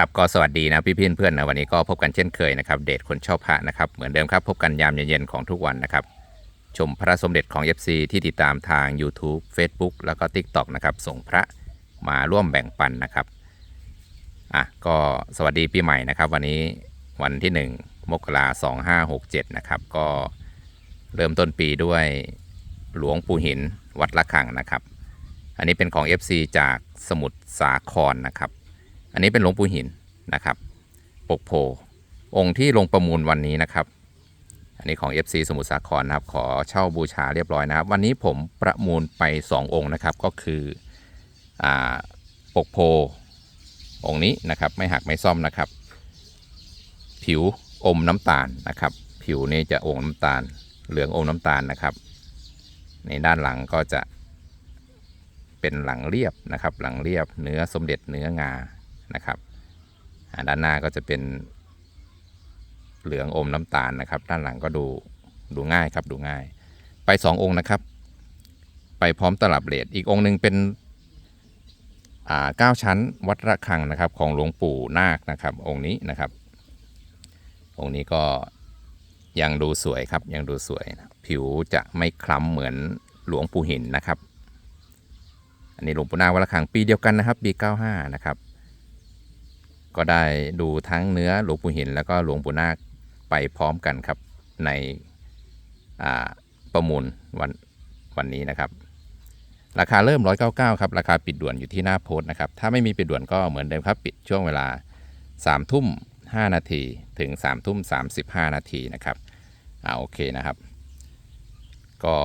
ครับก็สวัสดีนะพี่พี่เพื่อนๆนะวันนี้ก็พบกันเช่นเคยนะครับเดทคนชอบพระนะครับเหมือนเดิมครับพบกันยามเย็นๆของทุกวันนะครับชมพระสมเด็จของ FC ที่ติดตามทาง YouTube Facebook แล้วก็ TikTok นะครับส่งพระมาร่วมแบ่งปันนะครับอะก็สวัสดีปีใหม่นะครับวันนี้วันที่ 1 มกราสองห้าหกเจ็ดนะครับก็เริ่มต้นปีด้วยหลวงปู่หินวัดละคังนะครับ อันนี้เป็นของ FC จากสมุทรสาครนะครับ อันนี้เป็นหลวงปู่หินนะครับ ปกโพ องค์ที่ลงประมูลวันนี้นะครับ อันนี้ของ FC สมุทรสาครนะครับ ขอเช่าบูชาเรียบร้อยนะครับ วันนี้ผมประมูลไป 2 องค์นะครับ ก็คืออปกโพ องค์นี้นะครับ ไม่หักไม่ซ่อมนะครับ ผิวอมน้ำตาลนะครับ ผิวนี่จะอมน้ำตาล เหลืองอมน้ำตาลนะครับ ในด้านหลังก็จะเป็นหลังเรียบนะครับ หลังเรียบเนื้อสมเด็จเนื้องา นะครับด้านหน้าก็จะเป็นเหลืองอมน้ำตาลนะครับ ด้านหลังก็ดูดูง่ายครับดูง่าย ไปสององค์นะครับ ไปพร้อมตลับเลดอีกองค์หนึ่งเป็นอ่าเก้าชั้นวัดระฆังนะครับของหลวงปู่นาคนะครับ องค์นี้นะครับ องค์นี้ก็ยังดูสวยครับยังดูสวย ผิวจะไม่คล้ำเหมือนหลวงปู่หินนะครับ อันนี้หลวงปู่นาควัดระฆังปีเดียวกันนะครับปี95นะครับ ก็ได้ดูทั้งเนื้อหลวงปู่หิน แล้วก็หลวงปู่นาคไปพร้อมกันครับในประมูลวันวันนี้นะครับ ราคาเริ่ม 199 ครับ ราคาปิดด่วนอยู่ที่หน้าโพสต์นะครับ ถ้าไม่มีปิดด่วนก็เหมือนเดิมครับ ปิดช่วงเวลา 3 ทุ่ม 5 นาทีถึง 3 ทุ่ม 35 นาทีนะครับอ่าโอเคนะครับ ก็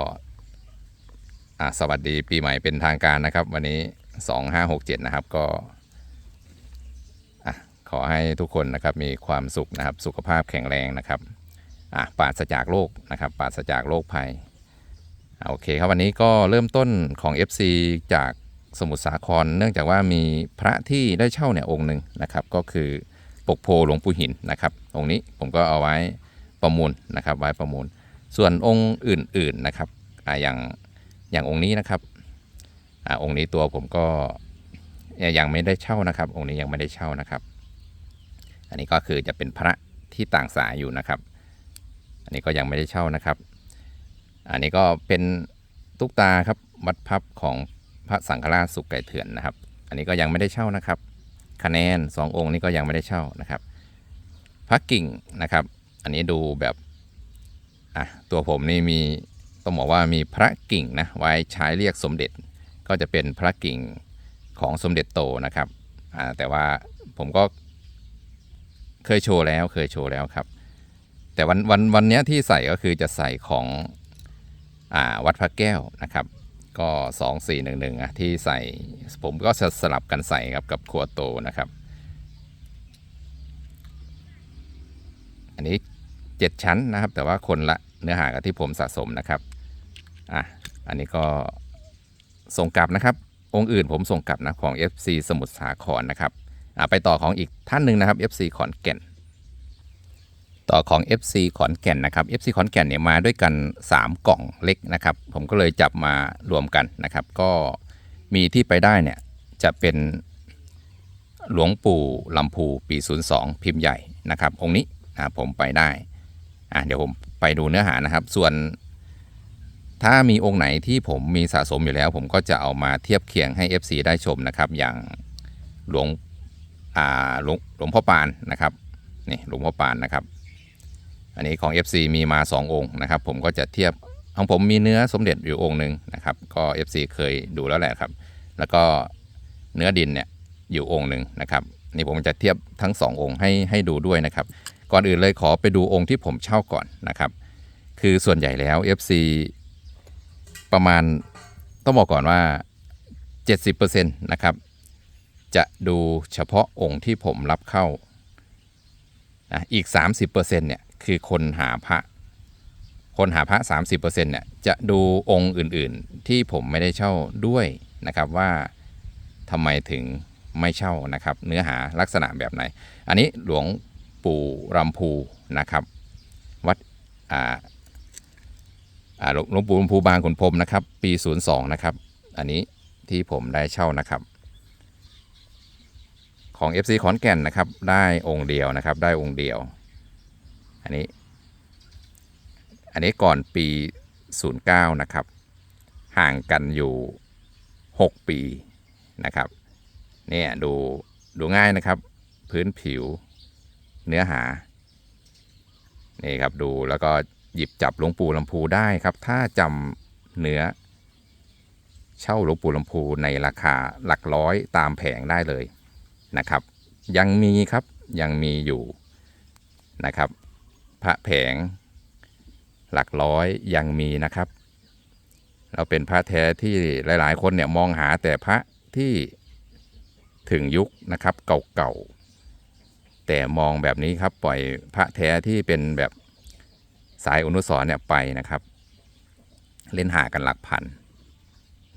สวัสดีปีใหม่เป็นทางการนะครับ วันนี้ 2567 นะครับก็ อะขอให้ทุกคนนะครับมีความสุขนะครับสุขภาพแข็งแรงนะครับอะปราศจากโรคนะครับปราศจากโรคภัยอ่โอเคครับวันนี้ก็เริ่มต้นของ FC จากสมุทรสาคร เนื่องจากว่ามีพระที่ได้เช่าเนี่ยองค์หนึ่งนะครับก็คือปกโพหลวงปู่หินนะครับองค์นี้ผมก็เอาไว้ประมูลนะครับไว้ประมูล ส่วนองค์อื่นๆนะครับออย่างอย่างองค์นี้นะครับอองค์นี้ตัวผมก็ยังไม่ได้เช่านะครับ องค์นี้ยังไม่ได้เช่านะครับ อันนี้ก็คือจะเป็นพระที่ต่างสายอยู่นะครับ อันนี้ก็ยังไม่ได้เช่านะครับ อันนี้ก็เป็นตุ๊กตาครับวัดพับของพระสังฆราชสุกไก่เถื่อนนะครับ อันนี้ก็ยังไม่ได้เช่านะครับ คะแนนสององค์นี้ก็ยังไม่ได้เช่านะครับ พระกิ่งนะครับ อันนี้ดูแบบอะตัวผมนี่มีต้องบอกว่ามีพระกิ่งนะไว้ใช้เรียกสมเด็จก็จะเป็นพระกิ่งของสมเด็จโตนะครับอ่าแต่ว่าผมก็ เคยโชว์แล้วเคยโชว์แล้วครับ แต่วันวันวันนี้ที่ใส่ก็คือจะใส่ของอาวัดพระแก้วนะครับ ก็2 4 1 1อะที่ใส่ผมก็จะสลับกันใส่ครับกับครัวโตนะครับ อันนี้7ชั้นนะครับ แต่ว่าคนละเนื้อหากับที่ผมสะสมนะครับอะอันนี้ก็ส่งกลับนะครับ องค์อื่นผมส่งกลับนะของ FC สมุทรสาครนะครับ ไปต่อของอีกท่านหนึ่งนะครับ FC ขอนแก่น ต่อของ FC ขอนแก่นนะครับ FC ขอนแก่นเนี่ยมาด้วยกัน 3 กล่องเล็กนะครับ ผมก็เลยจับมารวมกันนะครับ ก็มีที่ไปได้เนี่ยจะเป็นหลวงปู่ลำพูปี 02 พิมพ์ใหญ่นะครับ องค์นี้อะผมไปได้อะเดี๋ยวผมไปดูเนื้อหานะครับ ส่วนถ้ามีองค์ไหนที่ผมมีสะสมอยู่แล้ว ผมก็จะเอามาเทียบเคียงให้ FC ได้ชมนะครับ อย่างหลวง หลวงหลวงพ่อปานนะครับนี่หลวงพ่อปานนะครับ อันนี้ของ FC มีมา 2 องค์นะครับ ผมก็จะเทียบของผมมีเนื้อสมเด็จอยู่องค์หนึ่งนะครับ ก็ FC เคยดูแล้วแหละครับ แล้วก็เนื้อดินเนี่ยอยู่องค์หนึ่งนะครับนี่ผมจะเทียบทั้ง 2 องค์ให้ให้ดูด้วยนะครับ ก่อนอื่นเลยขอไปดูองค์ที่ผมเช่าก่อนนะครับ คือส่วนใหญ่แล้ว FC ประมาณต้องบอกก่อนว่า 70%นะครับ จะดูเฉพาะองค์ที่ผมรับเข้านะอีก 30%เนี่ยคือคนหาพระ คนหาพระ 30%เนี่ยจะดูองค์อื่นๆ ที่ผมไม่ได้เช่าด้วยนะครับว่าทำไมถึงไม่เช่านะครับ เนื้อหาลักษณะแบบไหน อันนี้หลวงปู่รำพูนะครับวัดอ่าหลวงปู่รำพูบางขุนพรมนะครับ ปี 02 นะครับ อันนี้ที่ผมได้เช่านะครับ ของ FC ขอนแก่นนะครับ ได้องค์เดียวนะครับ ได้องค์เดียว อันนี้ อันนี้ก่อนปี 09 นะครับ ห่างกันอยู่ 6 ปีนะครับ เนี่ยดูดูง่ายนะครับ พื้นผิวเนื้อหา นี่ครับดูแล้วก็หยิบจับหลวงปู่ลำพูได้ครับ ถ้าจำเนื้อ เช่าหลวงปู่ลำพูในราคาหลักร้อยตามแผงได้เลย นะครับ ยังมีครับยังมีอยู่นะครับ พระแผง หลักร้อยยังมีนะครับ เราเป็นพระแท้ที่หลาย ๆ คนเนี่ยมองหาแต่พระที่ถึงยุคนะครับเก่าๆแต่มองแบบนี้ครับปล่อยพระแท้ที่เป็นแบบสายอนุสร์เนี่ยไปนะครับ เล่นหากันหลักพัน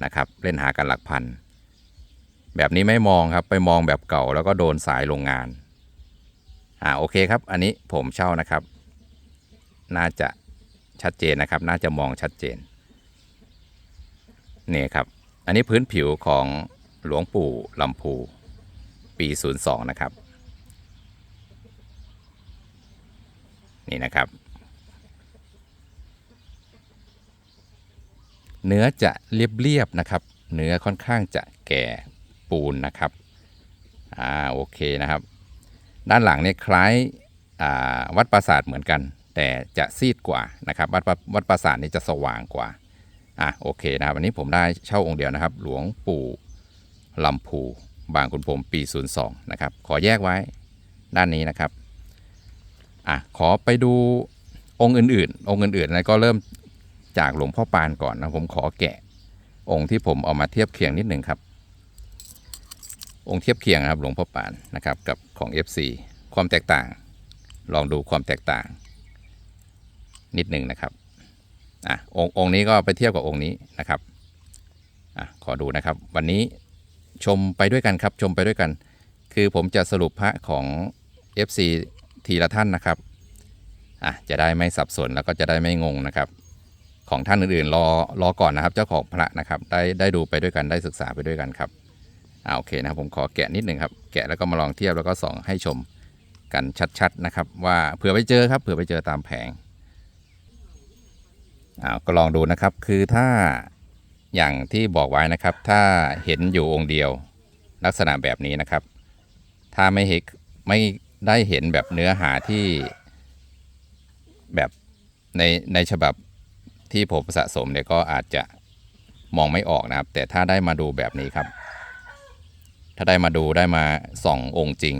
นะครับ เล่นหากันหลักพัน แบบนี้ไม่มองครับไปมองแบบเก่าแล้วก็โดนสายโรงงาน อ่าโอเคครับ อันนี้ผมเช่านะครับ น่าจะชัดเจนนะครับ น่าจะมองชัดเจนนี่ครับ อันนี้พื้นผิวของหลวงปู่ลำพูปี 02 นะครับ นี่นะครับ เนื้อจะเรียบๆนะครับ เนื้อค่อนข้างจะแก่ ปูนนะครับอ่าโอเคนะครับ ด้านหลังเนี่ยคล้ายอ่าวัดปราสาทเหมือนกัน แต่จะซีดกว่านะครับวัดวัดปราสาทนี่จะสว่างกว่าอะโอเคนะครับวันนี้ผมได้เช่าองค์เดียวนะครับ หลวงปู่ลำพูบางขุนพรมปี 02 นะครับ ขอแยกไว้ด้านนี้นะครับอะขอไปดูองค์อื่นๆ องค์อื่นๆแล้วก็เริ่มจากหลวงพ่อปานก่อนนะผมขอแกะองค์ที่ผมเอามาเทียบเคียงนิดหนึ่งครับ องค์เทียบเคียงครับหลวงพ่อปานนะครับกับของ FC ความแตกต่าง ลองดูความแตกต่าง นิดหนึ่งนะครับอะองค์องค์นี้ก็ไปเทียบกับองค์นี้นะครับอะขอดูนะครับ วันนี้ชมไปด้วยกันครับชมไปด้วยกัน คือผมจะสรุปพระของ FC ทีละท่านนะครับอะจะได้ไม่สับสนแล้วก็จะได้ไม่งงนะครับ ของท่านอื่นๆรอรอก่อนนะครับ เจ้าของพระนะครับ ได้ได้ดูไปด้วยกันได้ศึกษาไปด้วยกันครับ อ่าโอเคนะครับผมขอแกะนิดหนึ่งครับแกะแล้วก็มาลองเทียบแล้วก็ส่องให้ชมกันชัดๆนะครับ ว่าเผื่อไปเจอครับเผื่อไปเจอตามแผงอ่าก็ลองดูนะครับคือถ้าอย่างที่บอกไว้นะครับ ถ้าเห็นอยู่องค์เดียวลักษณะแบบนี้นะครับ ถ้าไม่เห็นไม่ได้เห็นแบบเนื้อหาที่แบบในในฉบับที่ผมสะสมเนี่ยก็อาจจะมองไม่ออกนะครับ แต่ถ้าได้มาดูแบบนี้ครับ ถ้าได้มาดูได้มาส่ององค์จริง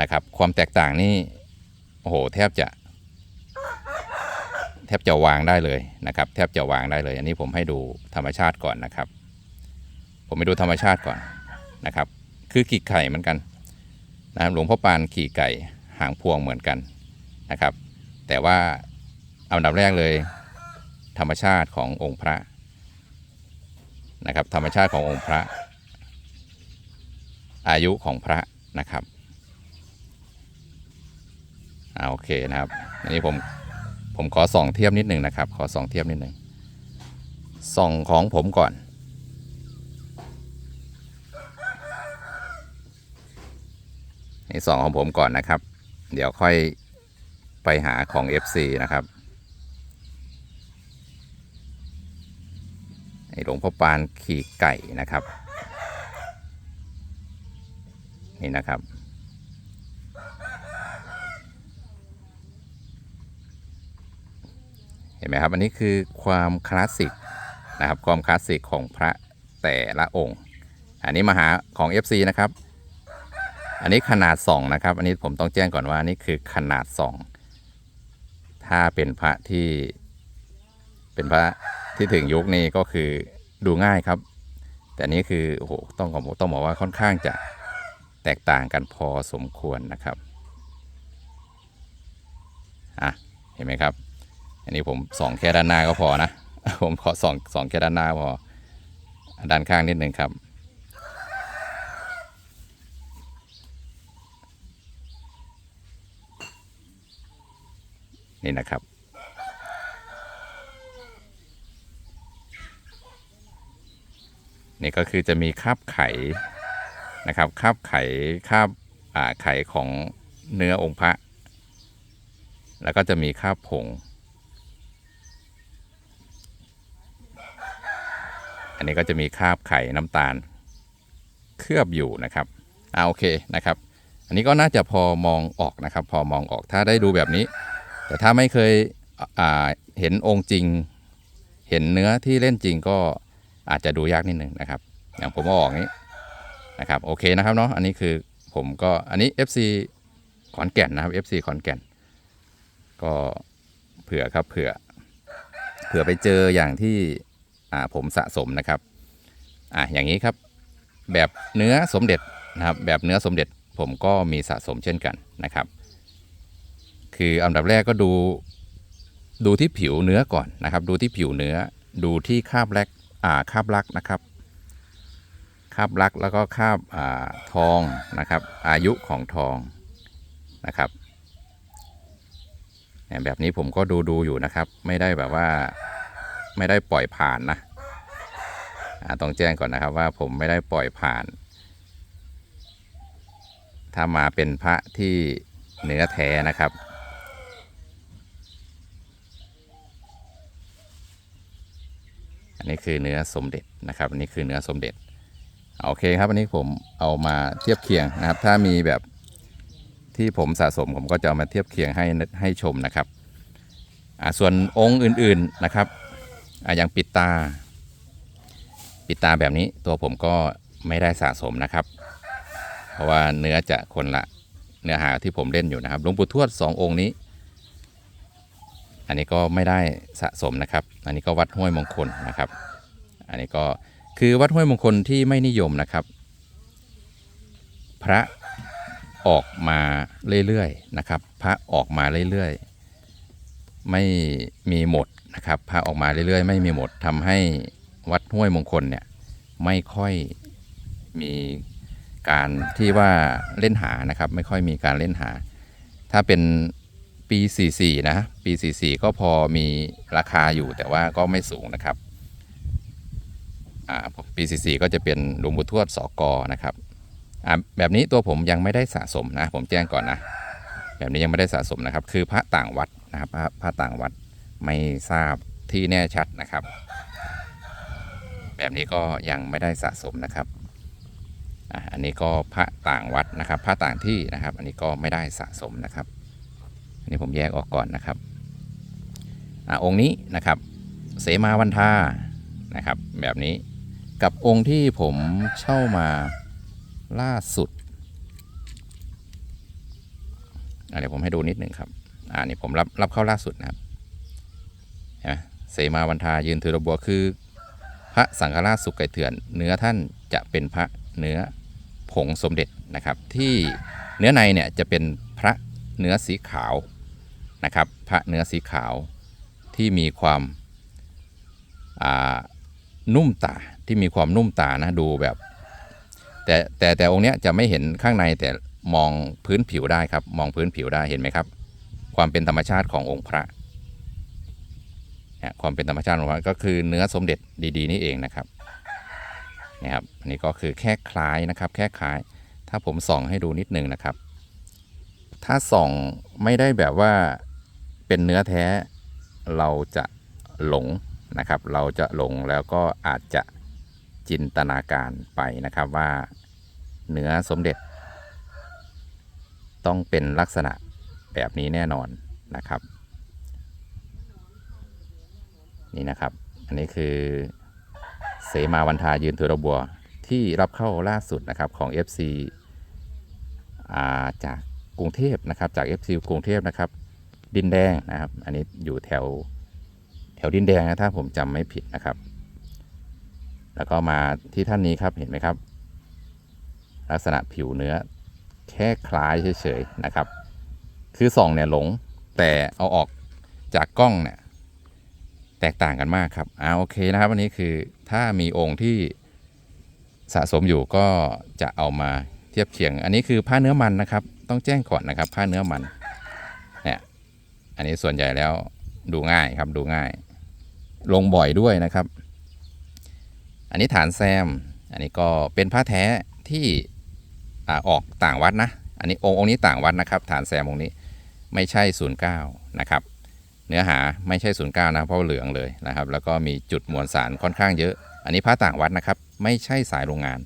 นะครับ ความแตกต่างนี่โอ้โหแทบจะ แทบจะวางได้เลยนะครับ แทบจะวางได้เลย อันนี้ผมให้ดูธรรมชาติก่อนนะครับ ผมให้ดูธรรมชาติก่อนนะครับ คือขี่ไข่เหมือนกันนะครับหลวงพ่อปานขี่ไก่หางพวงเหมือนกันนะครับ แต่ว่าเอันดับแรกเลย ธรรมชาติขององค์พระนะครับ ธรรมชาติขององค์พระ อายุของพระนะครับอ่าโอเคนะครับ อันนี้ผมผมขอส่องเทียบนิดหนึ่งนะครับ ขอส่องเทียบนิดหนึ่งส่องของผมก่อน นี่ส่องของผมก่อนนะครับ เดี๋ยวค่อยไปหาของ FC นะครับไอ้หลวงพ่อปานขี่ไก่นะครับ นี่นะครับ เห็นไหมครับ อันนี้คือความคลาสสิกนะครับ ความคลาสสิกของพระแต่ละองค์ อันนี้มาหาของ FC นะครับ อันนี้ขนาด2นะครับ อันนี้ผมต้องแจ้งก่อนว่านี่คือขนาด2ถ้าเป็นพระที่เป็นพระที่ถึงยุคนี้ก็คือดูง่ายครับ แต่อันนี้คือโอ้โหต้องต้องบอกว่าค่อนข้างจะ แตกต่างกันพอสมควรนะครับอะเห็นไหมครับ อันนี้ผมส่องแค่ด้านหน้าก็พอนะ ผมขอส่องส่องแค่ด้านหน้าพอ ด้านข้างนิดนึงครับ นี่นะครับนี่ก็คือจะมีคาบไข่ นะครับคาบไข่คาบาไข่ของเนื้อองค์พระ แล้วก็จะมีคาบผง อันนี้ก็จะมีคาบไข่น้ำตาล เคลือบอยู่นะครับอ่าโอเคนะครับ อันนี้ก็น่าจะพอมองออกนะครับ พอมองออกถ้าได้ดูแบบนี้ แต่ถ้าไม่เคยเห็นองค์จริง เห็นเนื้อที่เล่นจริงก็อาจจะดูยากนิดนึงนะครับ อย่างผมเอาออกนี้ นะครับโอเคนะครับเนาะอันนี้คือผมก็อันนี้ FC ขอนแก่นนะครับ FC ขอนแก่น ก็เผื่อครับเผื่อเผื่อไปเจออย่างที่อ่าผมสะสมนะครับอะอย่างนี้ครับแบบเนื้อสมเด็จนะครับแบบเนื้อสมเด็จผมก็มีสะสมเช่นกันนะครับ คืออันดับแรกก็ดูดูที่ผิวเนื้อก่อนนะครับ ดูที่ผิวเนื้อดูที่คาบแลกอ่าคาบลักนะครับ คาบลักแล้วก็คาบอาทองนะครับ อายุของทองนะครับแบบนี้ผมก็ดูดูอยู่นะครับ ไม่ได้แบบว่าไม่ได้ปล่อยผ่านนะต้องแจ้งก่อนนะครับว่าผมไม่ได้ปล่อยผ่าน ถ้ามาเป็นพระที่เนื้อแท้นะครับอันนี้คือเนื้อสมเด็จนะครับ อันนี้คือเนื้อสมเด็จ โอเคครับอันนี้ผมเอามาเทียบเคียงนะครับ ถ้ามีแบบที่ผมสะสมผมก็จะามาเทียบเคียงให้ให้ชมนะครับอ่าส่วนองค์อื่นๆนะครับอ่าอย่างปิดตา ปิดตาแบบนี้ตัวผมก็ไม่ได้สะสมนะครับ เพราะว่าเนื้อจะคนละเนื้อหาที่ผมเล่นอยู่นะครับหลวงปู่ทวดสององค์นี้ อันนี้ก็ไม่ได้สะสมนะครับ อันนี้ก็วัดห้วยมงคลนะครับ อันนี้ก็ คือวัดห้วยมงคลที่ไม่นิยมนะครับ พระออกมาเรื่อยๆนะครับ พระออกมาเรื่อยๆ ไม่มีหมดนะครับ พระออกมาเรื่อยๆ ไม่มีหมดทำให้วัดห้วยมงคลเนี่ยไม่ค่อยมีการที่ว่าเล่นหานะครับ ไม่ค่อยมีการเล่นหา ถ้าเป็นปี 44 นะ ปี 44 ก็พอมีราคาอยู่แต่ว่าก็ไม่สูงนะครับ ปี 44 ก็จะเป็นหลวงปู่ทวดสกนะครับอ่าแบบนี้ตัวผมยังไม่ได้สะสมนะ ผมแจ้งก่อนนะ แบบนี้ยังไม่ได้สะสมนะครับ คือพระต่างวัดนะครับพระพระต่างวัดไม่ทราบที่แน่ชัดนะครับ แบบนี้ก็ยังไม่ได้สะสมนะครับอะอันนี้ก็พระต่างวัดนะครับ พระต่างที่นะครับ อันนี้ก็ไม่ได้สะสมนะครับ อันนี้ผมแยกออกก่อนนะครับอะองค์นี้นะครับ เสมาวันทานะครับ แบบนี้ กับองค์ที่ผมเช่ามาล่าสุดเดี๋ยวผมให้ดูนิดหนึ่งครับ อ่านี่ผมรับรับเข้าล่าสุดนะครับเห็นไหมเสมาวันทายืนถือระบัวคือ พระสังฆราชสุกไก่เถื่อน เนื้อท่านจะเป็นพระเนื้อผงสมเด็จนะครับ ที่เนื้อในเนี่ยจะเป็นพระเนื้อสีขาวนะครับ พระเนื้อสีขาวที่มีความอ่านุ่มตา ที่มีความนุ่มตานะดูแบบ แต่แต่แต่องค์เนี้ยจะไม่เห็นข้างในแต่มองพื้นผิวได้ครับ มองพื้นผิวได้เห็นไหมครับ ความเป็นธรรมชาติขององค์พระความเป็นธรรมชาติของมันก็คือเนื้อสมเด็จดีๆนี่เองนะครับนี่ครับอันนี้ก็คือแค่คล้ายนะครับ แค่คล้าย ถ้าผมส่องให้ดูนิดนึงนะครับ ถ้าส่องไม่ได้แบบว่าเป็นเนื้อแท้เราจะหลงนะครับ เราจะหลงแล้วก็อาจจะ จินตนาการไปนะครับว่าเนื้อสมเด็จ ต้องเป็นลักษณะแบบนี้แน่นอนนะครับ นี่นะครับ อันนี้คือเสมาวันทายืนถือระบัวที่รับเข้าล่าสุดนะครับของ FC อาจากกรุงเทพนะครับจาก FC กรุงเทพนะครับ ดินแดงนะครับ อันนี้อยู่แถวแถวดินแดงนะถ้าผมจำไม่ผิดนะครับ แล้วก็มาที่ท่านนี้ครับเห็นไหมครับ ลักษณะผิวเนื้อแค่คล้ายเฉยๆนะครับ คือส่องเนี่ยหลงแต่เอาออกจากกล้องเนี่ยแตกต่างกันมากครับอ่าโอเคนะครับวันนี้คือถ้ามีองค์ที่สะสมอยู่ก็จะเอามาเทียบเคียง อันนี้คือผ้าเนื้อมันนะครับ ต้องแจ้งก่อนนะครับ ผ้าเนื้อมันเนี่ยอันนี้ส่วนใหญ่แล้วดูง่ายครับดูง่าย ลงบ่อยด้วยนะครับ อันนี้ฐานแซม อันนี้ก็เป็นผ้าแท้ที่ออกต่างวัดนะ อันนี้องค์องค์นี้ต่างวัดนะครับ ฐานแซมองค์นี้ไม่ใช่ 09 นะครับ เนื้อหาไม่ใช่ 09 นะเพราะเหลืองเลยนะครับ แล้วก็มีจุดมวลสารค่อนข้างเยอะ อันนี้พระต่างวัดนะครับ ไม่ใช่สายโรงงาน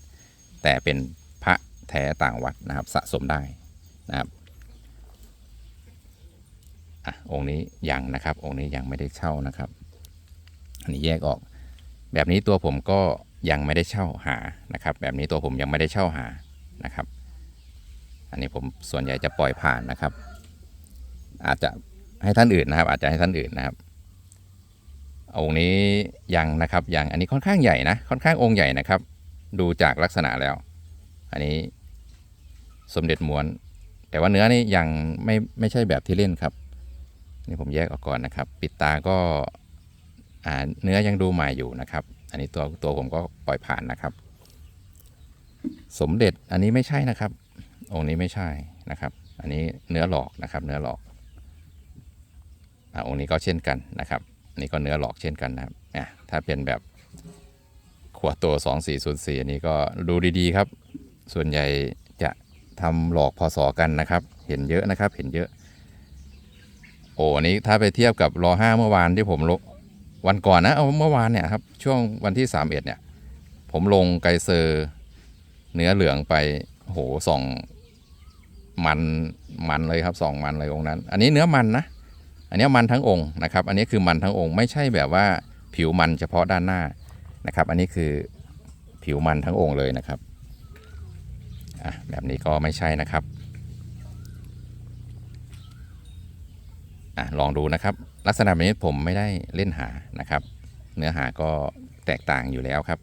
แต่เป็นพระแท้ต่างวัดนะครับ สะสมได้นะครับอะองค์นี้ยังนะครับ องค์นี้ยังไม่ได้เช่านะครับ อันนี้แยกออก แบบนี้ตัวผมก็ยังไม่ได้เช่าหานะครับ แบบนี้ตัวผมยังไม่ได้เช่าหานะครับ อันนี้ผมส่วนใหญ่จะปล่อยผ่านนะครับ อาจจะให้ท่านอื่นนะครับ อาจจะให้ท่านอื่นนะครับองค์นี้ยังนะครับยังอันนี้ค่อนข้างใหญ่นะค่อนข้างองค์ใหญ่นะครับ ดูจากลักษณะแล้ว อันนี้สมเด็จม้วน แต่ว่าเนื้อนี่ยังไม่ไม่ใช่แบบที่เล่นครับ นี่ผมแยกออกก่อนนะครับ ปิดตาก็ เนื้อยังดูใหม่อยู่นะครับ อันนี้ตัวตัวผมก็ปล่อยผ่านนะครับ สมเด็จอันนี้ไม่ใช่นะครับ องค์นี้ไม่ใช่นะครับ อันนี้เนื้อหลอกนะครับ เนื้อหลอกอ่าองค์นี้ก็เช่นกันนะครับนนี้ก็เนื้อหลอกเช่นกันนะครับอะถ้าเป็นแบบขวดตัว 2404 อันนี้ก็ดูดีๆครับ ส่วนใหญ่จะทำหลอกพศกันนะครับ เห็นเยอะนะครับ เห็นเยอะ โอ้อันนี้ถ้าไปเทียบกับรอห้าเมื่อวานที่ผมลง วันก่อนนะเอาเมื่อวานเนี่ยครับช่วงวันที่ 31เนี่ย ผมลงไกเซอร์เนื้อเหลืองไปโหส่องมันมันเลยครับส่องมันเลยองค์นั้น อันนี้เนื้อมันนะอันนี้มันทั้งองค์นะครับ อันนี้คือมันทั้งองค์ ไม่ใช่แบบว่าผิวมันเฉพาะด้านหน้านะครับ อันนี้คือผิวมันทั้งองค์เลยนะครับอะแบบนี้ก็ไม่ใช่นะครับอะลองดูนะครับ ลักษณะแบบนี้ผมไม่ได้เล่นหานะครับ เนื้อหาก็แตกต่างอยู่แล้วครับ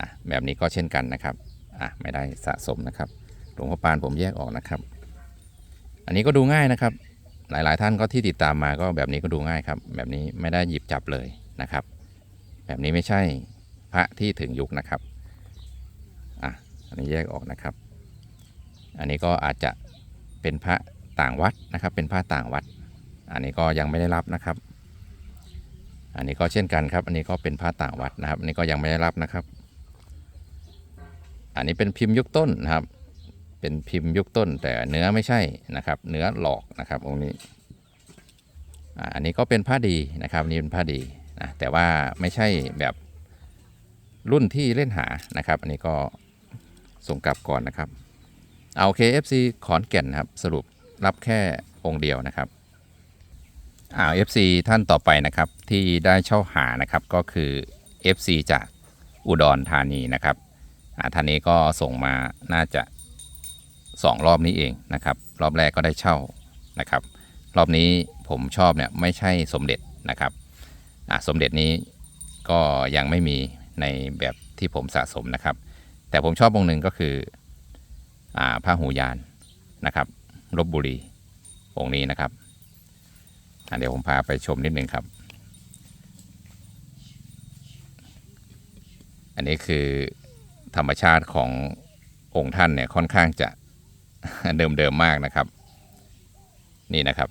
อะแบบนี้ก็เช่นกันนะครับอะไม่ได้สะสมนะครับหลวงพ่อปานผมแยกออกนะครับ อันนี้ก็ดูง่ายนะครับ หลาย ๆ ท่านก็ที่ติดตามมาก็แบบนี้ก็ดูง่ายครับ แบบนี้ไม่ได้หยิบจับเลยนะครับ แบบนี้ไม่ใช่พระที่ถึงยุคนะครับอะอันนี้แยกออกนะครับ อันนี้ก็อาจจะเป็นพระต่างวัดนะครับ เป็นพระต่างวัด อันนี้ก็ยังไม่ได้รับนะครับ อันนี้ก็เช่นกันครับ อันนี้ก็เป็นพระต่างวัดนะครับ อันนี้ก็ยังไม่ได้รับนะครับ อันนี้เป็นพิมพ์ยุคต้นนะครับ เป็นพิมพ์ยุคต้น แต่เนื้อไม่ใช่นะครับ เนื้อหลอกนะครับองค์นี้ อันนี้ก็เป็นผ้าดีนะครับนี่เป็นผ้าดีนะแต่ว่าไม่ใช่แบบรุ่นที่เล่นหานะครับ อันนี้ก็ส่งกลับก่อนนะครับเอาโอเค FC ขอนแก่นครับสรุปรับแค่องค์เดียวนะครับ อ่า FC ท่านต่อไปนะครับที่ได้เช่าหานะครับก็คือ FC จากอุดรธานีนะครับอ่าท่านนี้ก็ส่งมาน่าจะสองรอบนี้เองนะครับ รอบแรกก็ได้เช่านะครับ รอบนี้ผมชอบเนี่ยไม่ใช่สมเด็จนะครับอะสมเด็จนี้ก็ยังไม่มีในแบบที่ผมสะสมนะครับ แต่ผมชอบองค์หนึ่งก็คืออ่าผ้าหูยานนะครับลบบุรีองค์นี้นะครับ เดี๋ยวผมพาไปชมนิดนึงครับ อันนี้คือธรรมชาติขององค์ท่านเนี่ยค่อนข้างจะเดิมๆมากนะครับ นี่นะครับ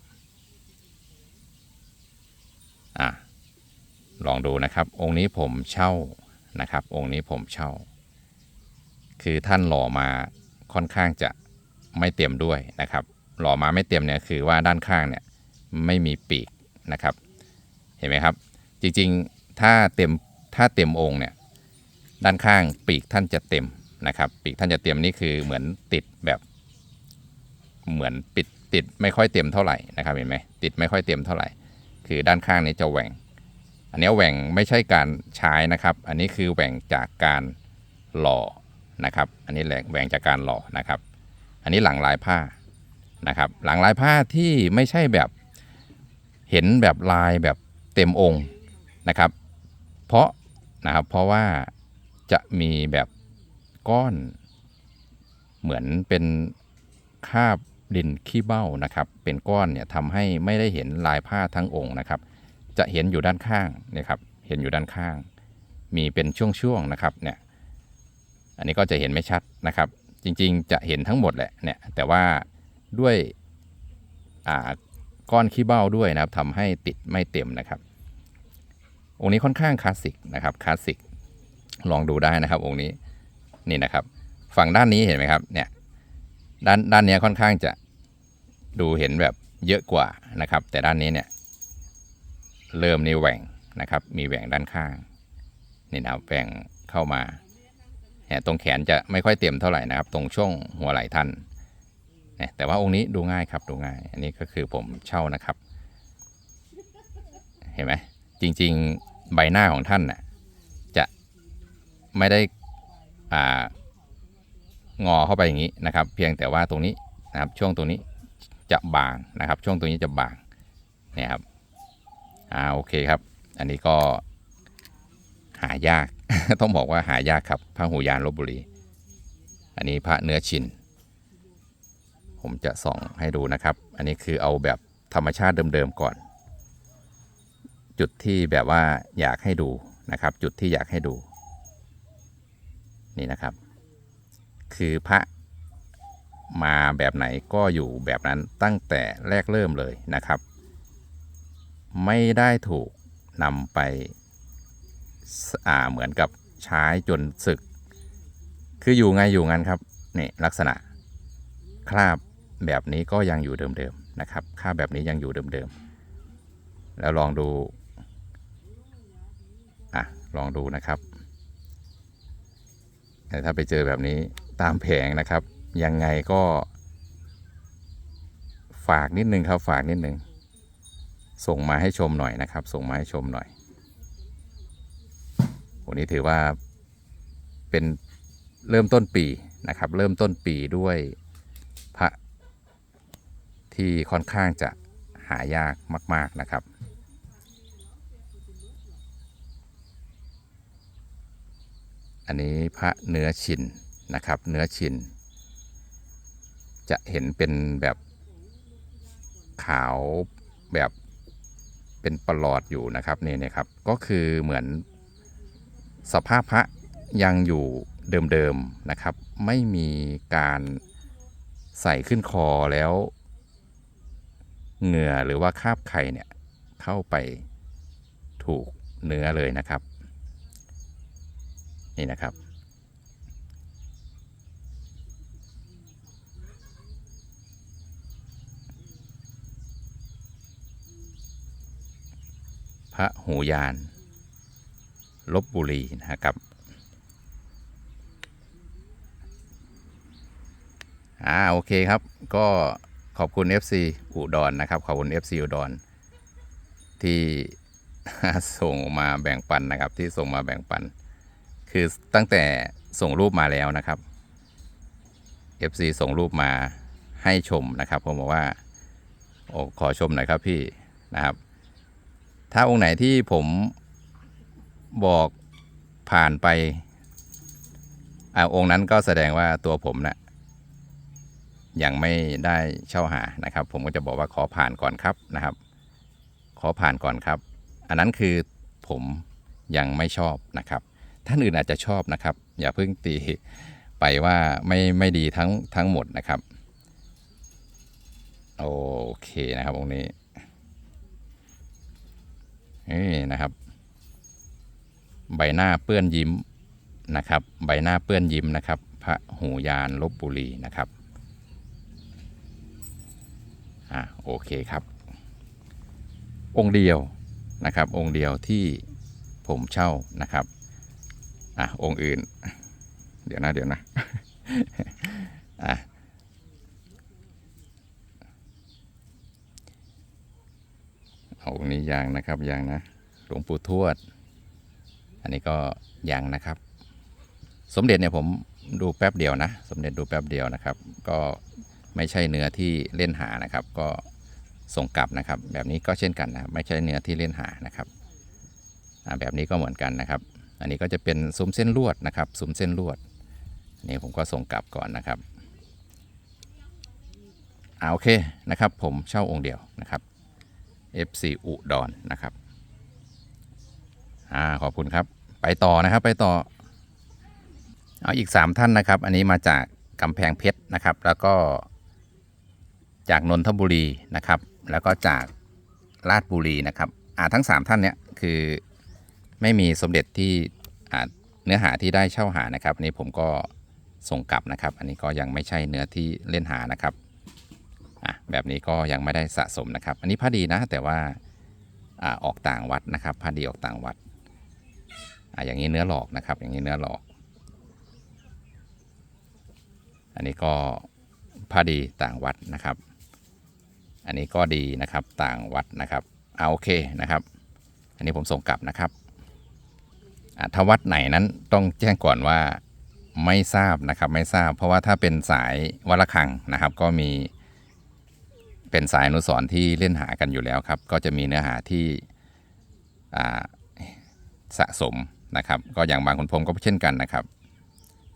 อะลองดูนะครับ องค์นี้ผมเช่านะครับ องค์นี้ผมเช่า คือท่านหล่อมาค่อนข้างจะไม่เต็มด้วยนะครับ หล่อมาไม่เต็มเนี่ยคือว่าด้านข้างเนี่ย ไม่มีปีกนะครับ เห็นไหมครับ จริงๆถ้าเต็มถ้าเต็มองค์เนี่ยด้านข้างปีกท่านจะเต็มนะครับ ปีกท่านจะเต็มนี่คือเหมือนติดแบบเหมือนปิดติดไม่ค่อยเต็มเท่าไหร่นะครับเห็นไหมติดไม่ค่อยเต็มเท่าไหร่ คือด้านข้างนี้จะแหว่ง อันนี้แหว่งไม่ใช่การใช้นะครับ อันนี้คือแหว่งจากการหล่อนะครับ อันนี้แหว่งแหว่งจากการหล่อนะครับ อันนี้หลังลายผ้านะครับ หลังลายผ้าที่ไม่ใช่แบบ เห็นแบบลายแบบเต็มองค์นะครับ เพราะนะครับเพราะว่าจะมีแบบก้อนเหมือนเป็นคาบดินขี้เบ้านะครับ เป็นก้อนเนี่ยทำให้ไม่ได้เห็นลายผ้าทั้งองค์นะครับ จะเห็นอยู่ด้านข้างนี่ยครับ เห็นอยู่ด้านข้าง มีเป็นช่วงๆนะครับเนี่ยอันนี้ก็จะเห็นไม่ชัดนะครับ จริงๆ จะเห็นทั้งหมดแหละเนี่ยแต่ว่าด้วยอ่า ก้อนขี้เบ้าด้วยนะครับทำให้ติดไม่เต็มนะครับ องค์นี้ค่อนข้างคลาสสิกนะครับคลาสสิกลองดูได้นะครับ องค์นี้นี่นะครับ ฝั่งด้านนี้เห็นไหมครับเนี่ยด้านด้านเนี้ยค่อนข้างจะดูเห็นแบบเยอะกว่านะครับ แต่ด้านนี้เนี่ยเริ่มนี่แหว่งนะครับ มีแหว่งด้านข้างนี่นะครับแหว่งเข้ามาเนี่ยตรงแขนจะไม่ค่อยเต็มเท่าไหร่นะครับ ตรงช่วงหัวไหล่ท่าน แต่ว่าองค์นี้ดูง่ายครับดูง่าย อันนี้ก็คือผมเช่านะครับ เห็นไหมจริงๆใบหน้าของท่านน่ะจะไม่ได้อ่างอเข้าไปอย่างนี้นะครับ เพียงแต่ว่าตรงนี้นะครับช่วงตรงนี้จะบางนะครับ ช่วงตรงนี้จะบางเนี่ยครับอ่าโอเคครับ อันนี้ก็หายาก ต้องบอกว่าหายากครับพระหูยานลบบุรี อันนี้พระเนื้อชิน ผมจะส่องให้ดูนะครับ อันนี้คือเอาแบบธรรมชาติเดิมๆก่อน จุดที่แบบว่าอยากให้ดูนะครับ จุดที่อยากให้ดู นี่นะครับ คือพระมาแบบไหนก็อยู่แบบนั้นตั้งแต่แรกเริ่มเลยนะครับ ไม่ได้ถูกนำไปสอ่าเหมือนกับใช้จนศึก คืออยู่ไงอยู่งั้นครับนี่ลักษณะคราบ แบบนี้ก็ยังอยู่เดิมๆนะครับคราแบบนี้ยังอยู่เดิมๆ แล้วลองดูอะลองดูนะครับแต่ถ้าไปเจอแบบนี้ตามแผงนะครับ ยังไงก็ ฝากนิดนึงครับฝากนิดนึง ส่งมาให้ชมหน่อยนะครับ ส่งมาให้ชมหน่อยวันนี้ถือว่าเป็นเริ่มต้นปีนะครับ เริ่มต้นปีด้วย ที่ค่อนข้างจะหายากมาก ๆนะครับ อันนี้พระเนื้อชินนะครับ เนื้อชิน จะเห็นเป็นแบบขาวแบบเป็นประหลอดอยู่นะครับนี่นะครับ ก็คือเหมือนสภาพพระยังอยู่เดิมๆนะครับ ไม่มีการใส่ขึ้นคอแล้ว เหงื่อหรือว่าคราบไข่เนี่ยเข้าไปถูกเนื้อเลยนะครับ นี่นะครับ พระหูยานลบบุรีนะครับอ่าโอเคครับก็ ขอบคุณ FC อุดรนนะครับ ขอบคุณ FC อุดรที่ส่งมาแบ่งปันนะครับ ที่ส่งมาแบ่งปัน คือตั้งแต่ส่งรูปมาแล้วนะครับ FC ส่งรูปมาให้ชมนะครับผมบอกว่าโอ้ขอชมหน่อยครับพี่นะครับ ถ้าองค์ไหนที่ผมบอกผ่านไปอ่าองค์นั้นก็แสดงว่าตัวผมนะ่ะ ยังไม่ได้เช่าหานะครับ ผมก็จะบอกว่าขอผ่านก่อนครับนะครับ ขอผ่านก่อนครับ อันนั้นคือผมยังไม่ชอบนะครับ ท่านอื่นอาจจะชอบนะครับ อย่าเพิ่งตีไปว่าไม่ไม่ดีทั้งทั้งหมดนะครับ โอเคนะครับองค์นี้นี่นะครับ ใบหน้าเปื้อนยิ้มนะครับ ใบหน้าเปื้อนยิ้มนะครับ พระหูยานลบบุรีนะครับ อ่าโอเคครับ องค์เดียวนะครับ องค์เดียวที่ผมเช่านะครับอะองค์อื่น เดี๋ยวนะเดี๋ยวนะอะองค์นี้ยังนะครับยังนะ หลวงปู่ทวด อันนี้ก็ยังนะครับ สมเด็จเนี่ยผมดูแป๊บเดียวนะ สมเด็จดูแป๊บเดียวนะครับ ก็ ไม่ใช่เนื้อที่เล่นหานะครับ ก็ส่งกลับนะครับ แบบนี้ก็เช่นกันนะไม่ใช่เนื้อที่เล่นหานะครับแบบนี้ก็เหมือนกันนะครับ อันนี้ก็จะเป็นซุ้มเส้นลวดนะครับซุ้มเส้นลวดนี่ผมก็ส่งกลับก่อนนะครับเอาโอเคนะครับ ผมเช่าองค์เดียวนะครับ FC อุดรนนะครับอ่าขอบคุณครับ ไปต่อนะครับไปต่อ เอาอีก 3 ท่านนะครับ อันนี้มาจากกำแพงเพชรนะครับ แล้วก็ จากนนทบุรีนะครับ แล้วก็จากราชบุรีนะครับอ่าทั้ง 3 ท่านเนี้ยคือไม่มีสมเด็จที่อ่าเนื้อหาที่ได้เช่าหานะครับอันนี้ผมก็ส่งกลับนะครับ อันนี้ก็ยังไม่ใช่เนื้อที่เล่นหานะครับอะแบบนี้ก็ยังไม่ได้สะสมนะครับ อันนี้ผ้าดีนะแต่ว่าอ่าออกต่างวัดนะครับผ้าดีออกต่างวัดอะอย่างนี้เนื้อหลอกนะครับ อย่างนี้เนื้อหลอก อันนี้ก็ผ้าดีต่างวัดนะครับ อันนี้ก็ดีนะครับต่างวัดนะครับเอาโอเคนะครับ อันนี้ผมส่งกลับนะครับถ้าวัดไหนนั้นต้องแจ้งก่อนว่าไม่ทราบนะครับไม่ทราบ เพราะว่าถ้าเป็นสายวัลคังนะครับ ก็มีเป็นสายอนุสรณ์ที่เล่นหากันอยู่แล้วครับ ก็จะมีเนื้อหาที่สะสมนะครับ ก็อย่างบางคนพรมก็เช่นกันนะครับ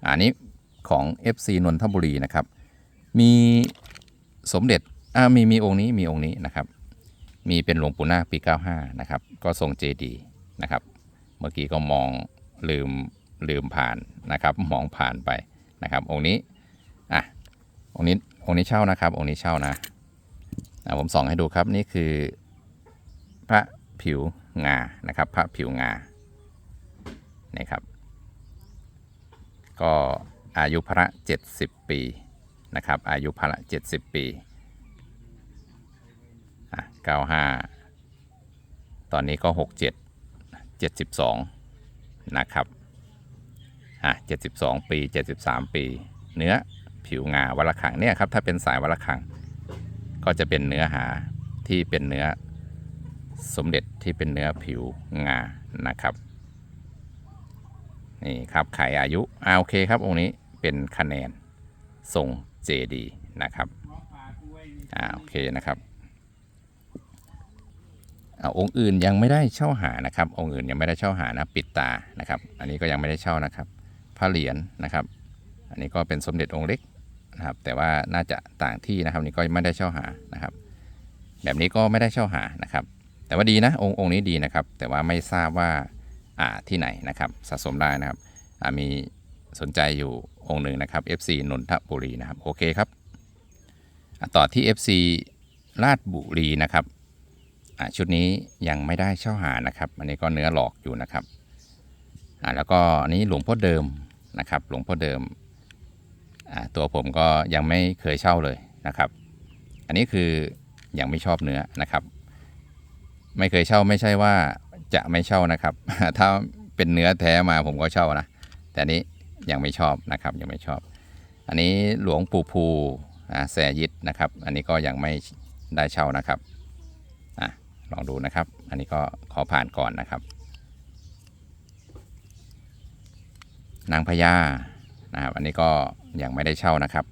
อันนี้ของ FC นนทบุรีนะครับ มีสมเด็จ อ่ามีมีองค์นี้มีองค์นี้นะครับ มีเป็นหลวงปู่นาคปี 95 นะครับ ก็ทรงเจดีนะครับ เมื่อกี้ก็มองลืมลืมผ่านนะครับ มองผ่านไปนะครับ องค์นี้อะองค์นี้องค์นี้เช่านะครับ องค์นี้เช่านะอะผมส่องให้ดูครับนี่คือพระผิวงานะครับ พระผิวงานี่ครับ ก็อายุพระ 70 ปีนะครับ อายุพระ 70 ปี อะ95ตอนนี้ก็67 72นะครับอะ72ปี73ปี เนื้อผิวงาวัลคังเนี่ยครับถ้าเป็นสายวัลคัง ก็จะเป็นเนื้อหาที่เป็นเนื้อสมเด็จที่เป็นเนื้อผิวงานะครับนี่ครับไขอายุอ่าโอเคครับองค์นี้เป็นคะแนนส่งเจดีนะครับอ่าโอเคนะครับ อองค์อื่นยังไม่ได้เช่าหานะครับ องค์อื่นยังไม่ได้เช่าหานะปิดตานะครับ อันนี้ก็ยังไม่ได้เช่านะครับพระเหรียญนะครับ อันนี้ก็เป็นสมเด็จองค์เล็กนะครับ แต่ว่าน่าจะต่างที่นะครับนี่ก็ไม่ได้เช่าหานะครับ แบบนี้ก็ไม่ได้เช่าหานะครับ แต่ว่าดีนะองค์องค์นี้ดีนะครับ แต่ว่าไม่ทราบว่าอ่าที่ไหนนะครับสะสมได้นะครับอ่ามีสนใจอยู่องค์หนึ่งนะครับ FC นนทบุรีนะครับโอเคครับต่อที่ FC ลาดบุรีนะครับ ชุดนี้ยังไม่ได้เช่าหานะครับ อันนี้ก็เนื้อหลอกอยู่นะครับอ่าแล้วก็อันนี้หลวงพ่อเดิมนะครับ หลวงพ่อเดิมอ่าตัวผมก็ยังไม่เคยเช่าเลยนะครับ อันนี้คือยังไม่ชอบเนื้อนะครับ ไม่เคยเช่าไม่ใช่ว่าจะไม่เช่านะครับ ถ้าเป็นเนื้อแท้มาผมก็เช่านะ แต่นี้ยังไม่ชอบนะครับยังไม่ชอบ อันนี้หลวงปู่ภูอ่าแสยิดนะครับ อันนี้ก็ยังไม่ได้เช่านะครับ ลองดูนะครับ อันนี้ก็ขอผ่านก่อนนะครับ นางพญานะครับอันนี้ก็ยังไม่ได้เช่านะครับ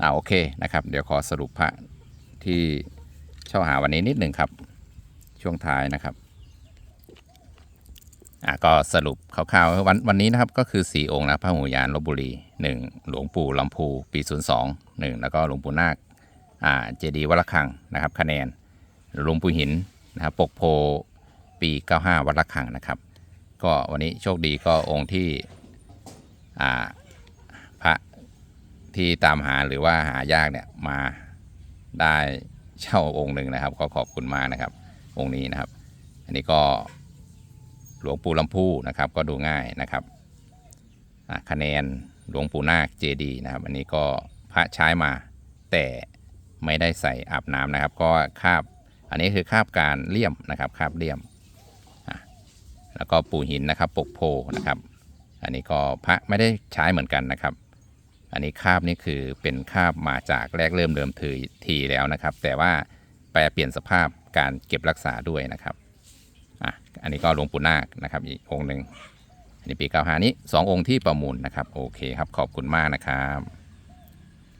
อ่าโอเคนะครับ เดี๋ยวขอสรุปพระที่เช่าหาวันนี้นิดหนึ่งครับ ช่วงท้ายนะครับอะก็สรุปคร่าวๆวันวันนี้นะครับก็คือ 4 องค์นะพระหูยานลบบุรี 1 หลวงปู่ลำพูปี 02 1 แล้วก็หลวงปู่นาคอ่าเจดีวัดระฆังนะครับคะแนน หลวงปู่หินนะครับปกโพปี 95 วัดระฆังนะครับ ก็วันนี้โชคดีก็องค์ที่อ่าพระที่ตามหาหรือว่าหายากเนี่ยมาได้เช่าองค์หนึ่งนะครับ ก็ขอบคุณมากนะครับ องค์นี้นะครับ อันนี้ก็หลวงปู่ลำพูนะครับ ก็ดูง่ายนะครับอะคะแนนหลวงปู่นาคเจดีนะครับ อันนี้ก็พระใช้มาแต่ไม่ได้ใส่อาบน้ำนะครับ ก็คาบ อันนี้คือคาบการเลี่ยมนะครับคาบเลี่ยม แล้วก็ปูหินนะครับปกโพนะครับ อันนี้ก็พระไม่ได้ใช้เหมือนกันนะครับ อันนี้คาบนี่คือเป็นคาบมาจากแรกเริ่มเดิมทีทีแล้วนะครับ แต่ว่าแปลเปลี่ยนสภาพการเก็บรักษาด้วยนะครับอะอันนี้ก็หลวงปู่นาคนะครับอีกองค์หนึ่งอันนี้ปี 95 นี้ 2 องค์ที่ประมูลนะครับ โอเคครับขอบคุณมากนะครับ